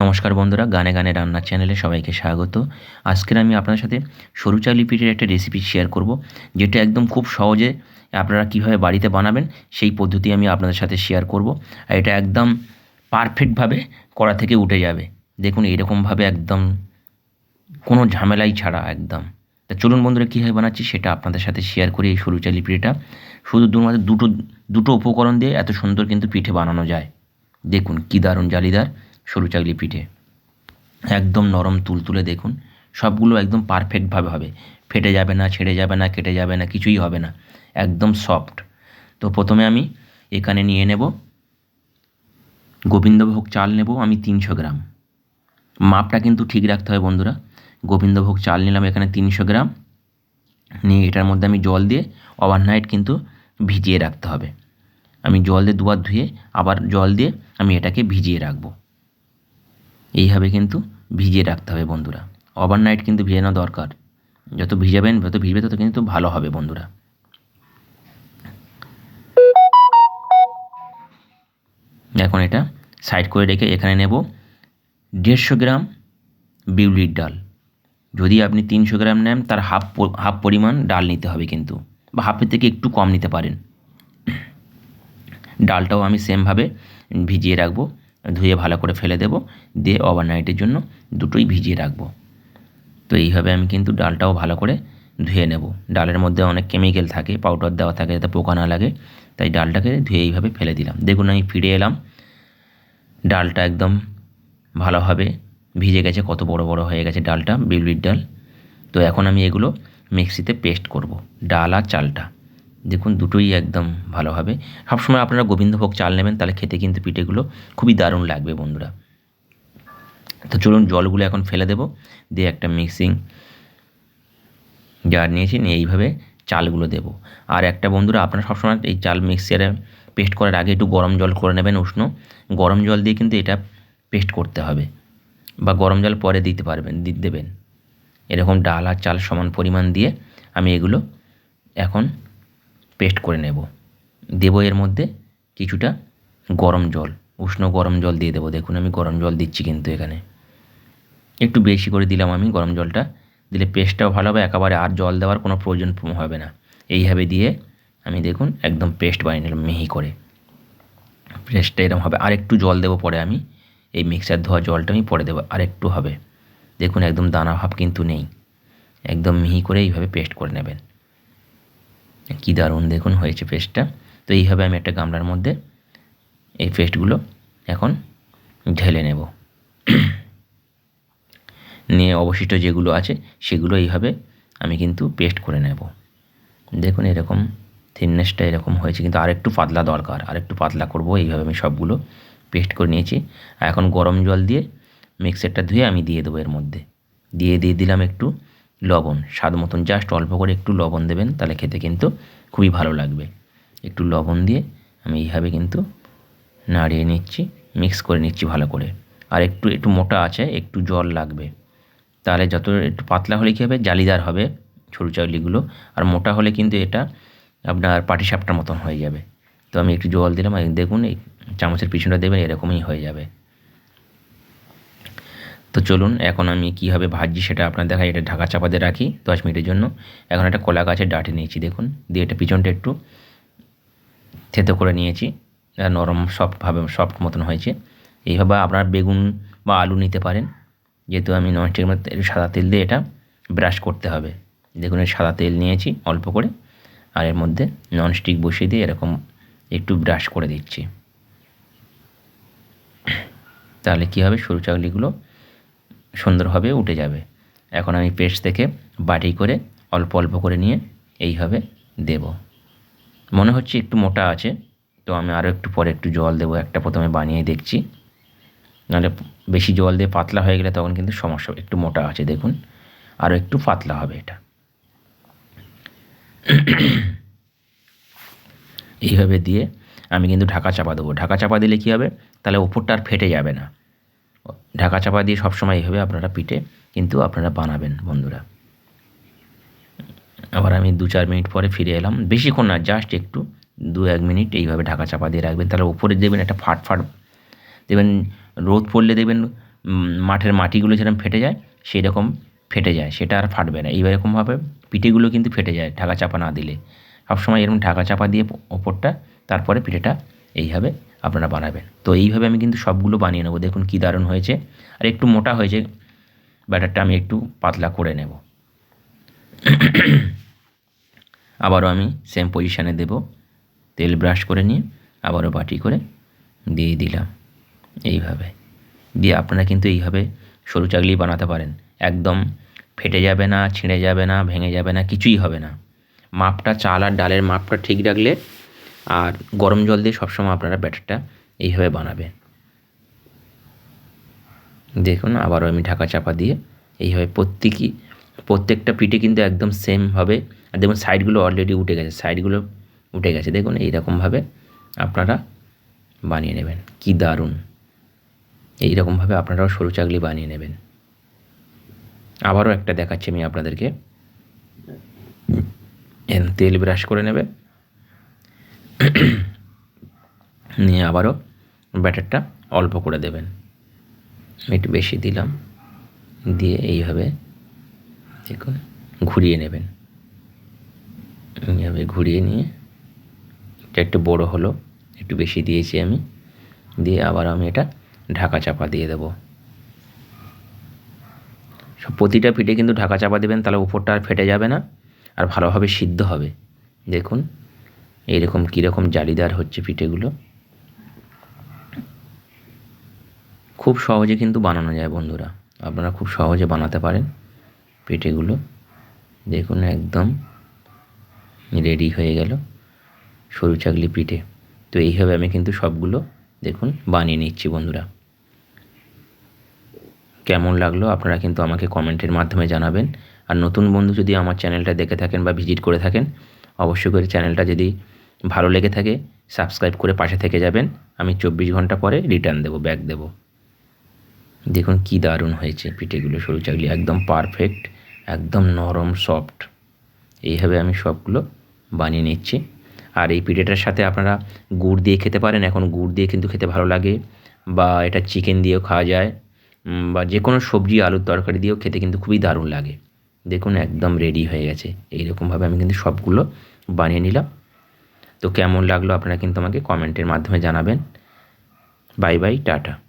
নমস্কার বন্ধুরা, গানে গানে রান্নার চ্যানেলে সবাইকে স্বাগত। আজকের আমি আপনার সাথে সরু চালি পিঠের একটা রেসিপি শেয়ার করব, যেটা একদম খুব সহজে আপনারা কীভাবে বাড়িতে বানাবেন সেই পদ্ধতি আমি আপনাদের সাথে শেয়ার করব। আর এটা একদম পারফেক্টভাবে কড়া থেকে উঠে যাবে। দেখুন এরকমভাবে একদম কোনো ঝামেলাই ছাড়া একদম। তা চলুন বন্ধুরা, কীভাবে বানাচ্ছি সেটা আপনাদের সাথে শেয়ার করি এই সরু চালি পিঠেটা শুধু দুমাত্র দুটো দুটো উপকরণ দিয়ে এত সুন্দর কিন্তু পিঠে বানানো যায়। দেখুন, কী দারুণ জালিদার। সরু চাকলি পিঠে। একদম নরম তুলতুলে দেখুন, সবগুলো একদম পারফেক্টভাবে হবে। ফেটে যাবে না, ছেড়ে যাবে না, কেটে যাবে না, কিছুই হবে না। একদম সফট তো প্রথমে আমি এখানে নিয়ে নেব গোবিন্দভোগ চাল নেব আমি তিনশো গ্রাম। মাপটা কিন্তু ঠিক রাখতে হবে বন্ধুরা। গোবিন্দভোগ চাল নিলাম এখানে তিনশো গ্রাম। নিয়ে এটার মধ্যে আমি জল দিয়ে ওভারনাইট কিন্তু ভিজিয়ে রাখতে হবে। আমি জল দিয়ে দুবার ধুয়ে আবার জল দিয়ে আমি এটাকে ভিজিয়ে রাখব। এইভাবে কিন্তু ভিজিয়ে রাখতে হবে বন্ধুরা। ওভারনাইট কিন্তু ভিজানো দরকার। যত ভিজাবেন, যত ভিজবে, তত কিন্তু ভালো হবে বন্ধুরা। এখন এটা সাইড করে রেখে এখানে নেব দেড়শো গ্রাম বিউলির ডাল। যদি আপনি তিনশো গ্রাম নেন, তার হাফ হাফ পরিমাণ ডাল নিতে হবে কিন্তু, বা হাফের থেকে একটু কম নিতে পারেন। ডালটাও আমি সেমভাবে ভিজিয়ে রাখব। ধুয়ে ভালো করে ফেলে দেব। দিয়ে ওভারনাইটের জন্য দুটোই ভিজিয়ে রাখব। তো এইভাবে আমি কিন্তু ডালটাও ভালো করে ধুয়ে নেব। ডালের মধ্যে অনেক কেমিক্যাল থাকে পাউডার দেওয়া থাকে যাতে পোকা না লাগে। তাই ডালটাকে ধুয়ে এইভাবে ফেলে দিলাম। দেখুন আমি ফিরে এলাম। ডালটা একদম ভালোভাবে ভিজে গেছে, কত বড় বড় হয়ে গেছে ডালটা, বিউলির ডাল। তো এখন আমি এগুলো মিক্সিতে পেস্ট করব, ডাল আর চালটা। দেখুন দুটোই একদম ভালো হবে সবসময় আপনারা গোবিন্দভোগ চাল নেবেন, তাহলে খেতে কিন্তু পিঠেগুলো খুবই দারুণ লাগবে বন্ধুরা। তো চলুন জলগুলো এখন ফেলে দেবো, দিয়ে একটা মিক্সিং জার নিয়েছি, নিয়ে এইভাবে চালগুলো দেব। আর একটা বন্ধুরা, আপনারা সবসময় এই চাল মিক্সারে পেস্ট করার আগে একটু গরম জল করে নেবেন উষ্ণ। গরম জল দিয়ে কিন্তু এটা পেস্ট করতে হবে, বা গরম জল পরে দিতে পারবেন দেবেন। এরকম ডাল আর চাল সমান পরিমাণ দিয়ে আমি এগুলো এখন পেস্ট করে নেব। দেব এর মধ্যে কিছুটা গরম জল, উষ্ণ গরম জল দিয়ে দেবো। দেখুন, আমি গরম জল দিচ্ছি কিন্তু এখানে। একটু বেশি করে দিলাম আমি গরম জলটা। দিলে পেস্টটাও ভালো হবে, একেবারে আর জল দেওয়ার কোনো প্রয়োজন হবে না। এইভাবে দিয়ে আমি দেখুন একদম পেস্ট বানিয়ে নিলাম মিহি করে। পেস্টটা এরকম হবে। আর একটু জল দেবো পরে আমি। এই মিক্সার ধোয়া জলটা আমি পরে দেবো। আর একটু হবে। দেখুন, একদম দানা ভাব কিন্তু নেই। একদম মিহি করে এইভাবে পেস্ট করে নেবেন। কী দারুণ দেখুন হয়েছে পেস্টটা তো এইভাবে আমি একটা গামলার মধ্যে এই পেস্টগুলো এখন ঢেলে নেব। নিয়ে অবশিষ্ট যেগুলো আছে সেগুলো এইভাবে আমি কিন্তু পেস্ট করে নেব। দেখুন এরকম থিননেসটা এরকম হয়েছে, কিন্তু আরেকটু পাতলা দরকার, আরেকটু পাতলা করব, এইভাবে আমি সবগুলো পেস্ট করে নিয়েছি। এখন গরম জল দিয়ে মিক্সারটা ধুয়ে আমি দিয়ে দেবো এর মধ্যে। দিয়ে দিয়ে দিলাম একটু লবণ, স্বাদ মতন জাস্ট অল্প করে একটু লবণ দেবেন, তাহলে খেতে কিন্তু খুবই ভালো লাগবে। একটু লবণ দিয়ে আমি এইভাবে কিন্তু নাড়িয়ে নিচ্ছি মিক্স করে নিচ্ছি ভালো করে। আর একটু একটু মোটা আছে, একটু জল লাগবে। তাহলে যত, একটু পাতলা হলে কী হবে? জালিদার হবে ছোটো চাউলিগুলো। আর মোটা হলে কিন্তু এটা আপনার পাটিসাপটার মতন হয়ে যাবে। তো আমি একটু জল দিলাম দেখুন, এই চামচের পিছনটা দেবেন এরকমই হয়ে যাবে। তো চলুন, এখন আমি কীভাবে ভাজছি সেটা আপনার দেখাই। এটা ঢাকা চাপা দিয়ে রাখি দশ মিনিটের জন্য। এখন একটা কলা গাছের ডাঁটে নিয়েছি, দেখুন। দিয়ে এটা পিছনটা একটু থেতো করে নিয়েছি। নরম সফটভাবে সফট মতন হয়েছে। এইভাবে আপনার বেগুন বা আলু নিতে পারেন। যেহেতু আমি ননস্টিকের মধ্যে সাদা তেল দিয়ে এটা ব্রাশ করতে হবে। দেখুন এই সাদা তেল নিয়েছি অল্প করে। আর এর মধ্যে ননস্টিক বসিয়ে দিয়ে এরকম একটু ব্রাশ করে দিচ্ছি। তাহলে কী হবে? সরু চাকলিগুলো সুন্দরভাবে উঠে যাবে। এখন আমি পেস্ট থেকে বাটি করে অল্প অল্প করে নিয়ে এইভাবে দেব। মনে হচ্ছে একটু মোটা আছে, তো আমি আরও একটু পরে একটু জল দেবো, একটা প্রথমে বানিয়ে দেখছি। নাহলে বেশি জল দিয়ে পাতলা হয়ে গেলে তখন কিন্তু সমস্যা, একটু মোটা আছে দেখুন আরও একটু পাতলা হবে এটা। এইভাবে দিয়ে আমি কিন্তু ঢাকা চাপা দেবো। ঢাকা চাপা দিলে কী হবে? তাহলে ওপরটা আর ফেটে যাবে না। ঢাকা চাপা দিয়ে সবসময় এইভাবে আপনারা পিঠে কিন্তু আপনারা বানাবেন বন্ধুরা। আবার আমি দু চার মিনিট পরে ফিরে এলাম। বেশিক্ষণ না জাস্ট একটু, দু এক মিনিট এইভাবে ঢাকা চাপা দিয়ে রাখবেন। তাহলে উপরে দেবেন একটা ফাট ফাট, দেবেন রোদ পড়লে দেবেন মাঠের মাটিগুলো যেরকম ফেটে যায় সেই রকম ফেটে যায়, সেটা আর ফাটবে না। এইরকমভাবে পিঠেগুলো কিন্তু ফেটে যায় ঢাকা চাপা না দিলে। সবসময় এরকম ঢাকা চাপা দিয়ে ওপরটা, তারপরে পিঠেটা এইভাবে আপনারা বানাবেন। তো এইভাবে আমি কিন্তু সবগুলো বানিয়ে নেব। দেখুন কী দারুণ হয়েছে। আর একটু মোটা হয়েছে। ব্যাটারটা আমি একটু পাতলা করে নেব। আবারও আমি সেম পজিশানে দেব। তেল ব্রাশ করে নিয়ে আবারও বাটি করে দিয়ে দিলাম। এইভাবে। দিয়ে আপনারা কিন্তু এইভাবে সরু চাকলি বানাতে পারেন। একদম ফেটে যাবে না, ছিঁড়ে যাবে না, ভেঙে যাবে না, কিছুই হবে না। মাপটা চাল আর ডালের মাপটা ঠিক রাখলে আর গরম জল দিয়ে সবসময় আপনারা ব্যাটারটা এইভাবে বানাবেন। দেখুন আবারও আমি ঢাকা চাপা দিয়ে এইভাবে প্রত্যেকই, প্রত্যেকটা পিঠে কিন্তু একদম সেম হবে। আর দেখুন সাইডগুলো অলরেডি উঠে গেছে সাইডগুলো উঠে গেছে। দেখুন, এইরকমভাবে আপনারা বানিয়ে নেবেন। কি দারুণ! এইরকমভাবে আপনারাও সরু চাকলি বানিয়ে নেবেন। আবারও একটা দেখাচ্ছি আমি আপনাদেরকে। তেল ব্রাশ করে নেবে। নিয়ে আবারও ব্যাটারটা অল্প করে দেবেন। একটু বেশি দিলাম, দিয়ে এইভাবে ঘুরিয়ে নেবেন। এইভাবে ঘুরিয়ে নিয়ে এটা একটু বড় হলো, একটু বেশি দিয়েছি আমি, দিয়ে আবার আমি এটা ঢাকা চাপা দিয়ে দেবো। সব প্রতিটা পিঠে কিন্তু ঢাকা চাপা দেবেন, তাহলে উপরটা আর ফেটে যাবে না, আর ভালোভাবে সিদ্ধ হবে। দেখুন এইরকম কীরকম জালিদার হচ্ছে পিঠেগুলো? খুব সহজে কিন্তু বানানো যায় বন্ধুরা। আপনারা খুব সহজে বানাতে পারেন পিঠেগুলো। দেখুন একদম রেডি হয়ে গেল সরু চাকলি পিঠে। তো এইভাবে আমি কিন্তু সবগুলো দেখুন বানিয়ে নিচ্ছি বন্ধুরা। কেমন লাগল আপনারা কিন্তু আমাকে কমেন্টের মাধ্যমে জানাবেন। আর নতুন বন্ধু যদি আমার চ্যানেলটা দেখে থাকেন বা ভিজিট করে থাকেন, অবশ্যই করে চ্যানেলটা যদি ভালো লেগে থাকে সাবস্ক্রাইব করে পাশে থেকে যাবেন। আমি চব্বিশ ঘণ্টা পরে রিটার্ন দেবো ব্যাক দেবো। দেখুন কি দারুণ হয়েছে পিঠেগুলো, সরু চাকলি একদম পারফেক্ট একদম নরম সফট এইভাবে আমি সবগুলো বানিয়ে নিচ্ছি। আর এই পিঠেটার সাথে আপনারা গুড় দিয়ে খেতে পারেন, এখন গুড় দিয়ে কিন্তু খেতে ভালো লাগে। বা এটা চিকেন দিয়েও খাওয়া যায় বা যে কোনো সবজি, আলুর তরকারি দিয়েও খেতে কিন্তু খুবই দারুণ লাগে। দেখুন একদম রেডি হয়ে গেছে। এইরকমভাবে আমি কিন্তু সবগুলো বানিয়ে নিলাম। তো কেমন লাগল আপনারা কিন্তু আমাকে কমেন্টের মাধ্যমে জানাবেন। Bye bye tata.